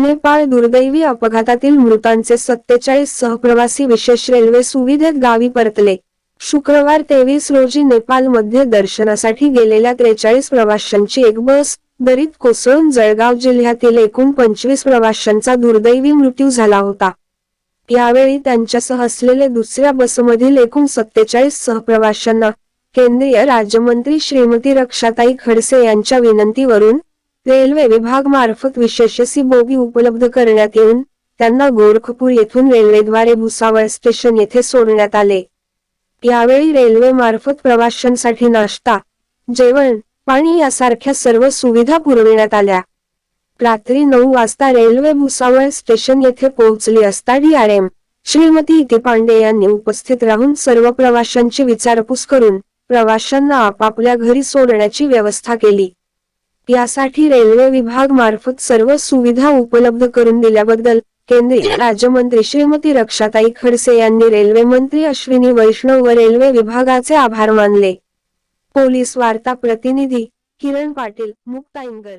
नेपाळ दुर्दैवी अपघातातील मृतांचे सत्तेचाळीस सहप्रवासी विशेष रेल्वे सुविधेत गावी परतले. शुक्रवार तेवीस रोजी नेपाळमध्ये दर्शनासाठी गेलेल्या त्रेचाळीस प्रवाशांची एक बस दरीत कोसळून जळगाव जिल्ह्यातील एकूण पंचवीस प्रवाशांचा दुर्दैवी मृत्यू झाला होता. यावेळी त्यांच्यासह असलेले दुसऱ्या बसमधील एकूण सत्तेचाळीस सहप्रवाशांना केंद्रीय राज्यमंत्री श्रीमती रक्षाताई खडसे यांच्या विनंतीवरून रेल्वे विभाग मार्फत विशेषसी बोगी उपलब्ध करण्यात येऊन त्यांना गोरखपूर येथून रेल्वेद्वारे भुसावळ स्टेशन येथे सोडण्यात आले. यावेळी रेल्वे मार्फत प्रवाशांसाठी नाश्ता जेवण पाणी यासारख्या सर्व सुविधा पुरविण्यात आल्या. रात्री नऊ वाजता रेल्वे भुसावळ स्टेशन येथे पोहोचली असता डीआरएम श्रीमती इति पांडे यांनी उपस्थित राहून सर्व प्रवाशांची विचारपूस करून प्रवाशांना आपापल्या घरी सोडण्याची व्यवस्था केली. यासाठी रेल्वे विभाग मार्फत सर्व सुविधा उपलब्ध करून दिल्याबद्दल केंद्रीय राज्यमंत्री श्रीमती रक्षाताई खडसे यांनी रेल्वे मंत्री अश्विनी वैष्णव व रेल्वे विभागाचे आभार मानले. पोलीस वार्ता प्रतिनिधी किरण पाटील मुक्ताईनगर